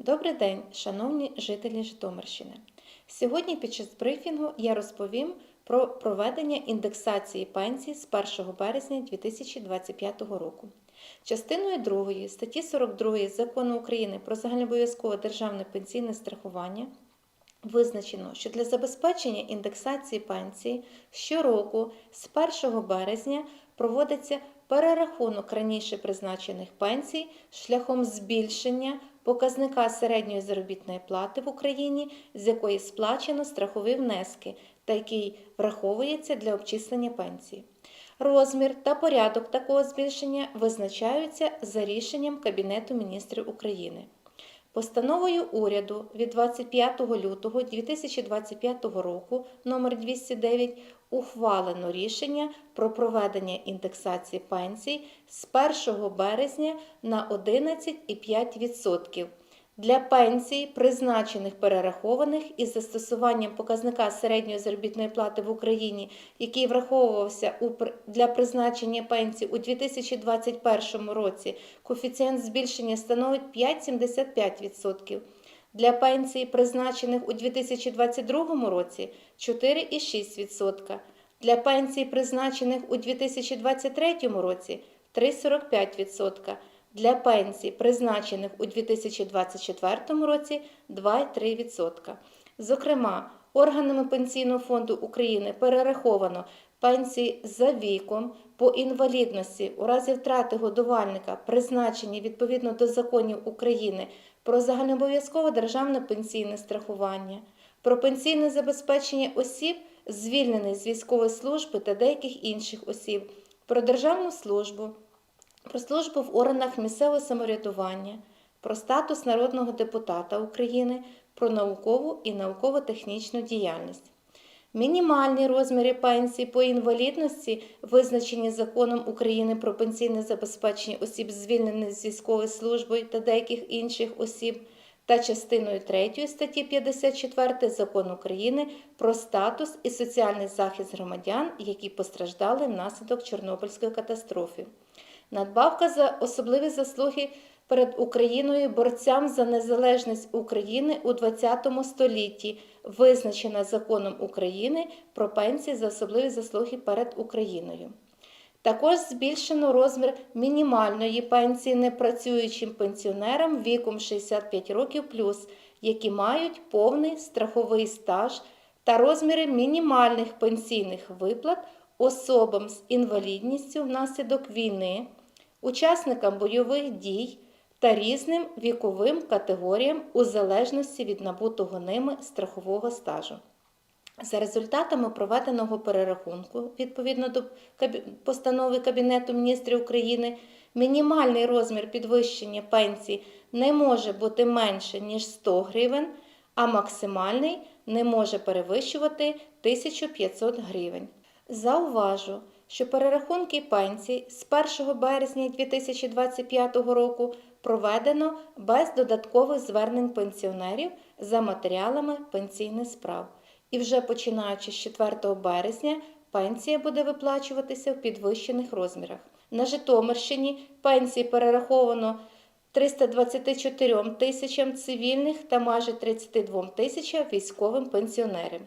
Добрий день, шановні жителі Житомирщини. Сьогодні під час брифінгу я розповім про проведення індексації пенсій з 1 березня 2025 року. Частиною 2 статті 42 Закону України про загальнообов'язкове державне пенсійне страхування Визначено, що для забезпечення індексації пенсії щороку з 1 березня проводиться перерахунок раніше призначених пенсій шляхом збільшення показника середньої заробітної плати в Україні, з якої сплачено страхові внески, та який враховується для обчислення пенсії. Розмір та порядок такого збільшення визначаються за рішенням Кабінету міністрів України. Постановою уряду від 25 лютого 2025 року номер 209 ухвалено рішення про проведення індексації пенсій з 1 березня на 11,5% для пенсій, призначених перерахованих із застосуванням показника середньої заробітної плати в Україні, який враховувався для призначення пенсій у 2021 році, коефіцієнт збільшення становить 5,75%. Для пенсій, призначених у 2022 році 4,6%. Для пенсій, призначених у 2023 році 3,45%. Для пенсій, призначених у 2024 році 2,3%. Зокрема, органами Пенсійного фонду України перераховано пенсії за віком по інвалідності у разі втрати годувальника, призначені відповідно до законів України про загальнообов'язкове державне пенсійне страхування, про пенсійне забезпечення осіб, звільнених з військової служби та деяких інших осіб, про державну службу, про службу в органах місцевого самоврядування, про статус народного депутата України, про наукову і науково-технічну діяльність. Мінімальні розміри пенсій по інвалідності, визначені законом України про пенсійне забезпечення осіб, звільнених з військової служби та деяких інших осіб, та частиною 3 статті 54 Закону України про статус і соціальний захист громадян, які постраждали внаслідок Чорнобильської катастрофи. Надбавка за особливі заслуги перед Україною борцям за незалежність України у ХХ столітті, визначена законом України про пенсії за особливі заслуги перед Україною. Також збільшено розмір мінімальної пенсії непрацюючим пенсіонерам віком 65 років плюс, які мають повний страховий стаж та розміри мінімальних пенсійних виплат особам з інвалідністю внаслідок війни, учасникам бойових дій та різним віковим категоріям у залежності від набутого ними страхового стажу. За результатами проведеного перерахунку, відповідно до постанови Кабінету міністрів України, мінімальний розмір підвищення пенсій не може бути менше, ніж 100 гривень, а максимальний не може перевищувати 1500 гривень. Зауважу, що перерахунки пенсій з 1 березня 2025 року проведено без додаткових звернень пенсіонерів за матеріалами пенсійних справ. І вже починаючи з 4 березня пенсія буде виплачуватися в підвищених розмірах. На Житомирщині пенсії перераховано 324 тисячам цивільних та майже 32 тисячам військовим пенсіонерам.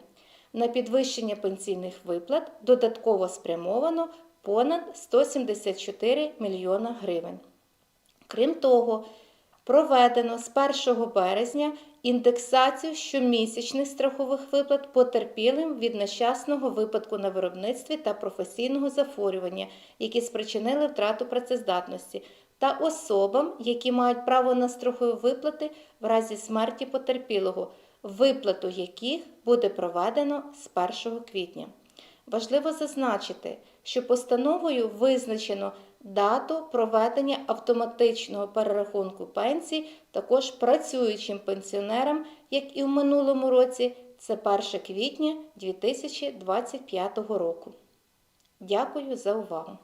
На підвищення пенсійних виплат додатково спрямовано понад 174 мільйона гривень. Крім того, проведено з 1 березня індексацію щомісячних страхових виплат потерпілим від нещасного випадку на виробництві та професійного захворювання, які спричинили втрату працездатності, та особам, які мають право на страхові виплати в разі смерті потерпілого, виплату яких буде проведено з 1 квітня. Важливо зазначити, що постановою визначено дату проведення автоматичного перерахунку пенсій також працюючим пенсіонерам, як і в минулому році, це 1 квітня 2025 року. Дякую за увагу!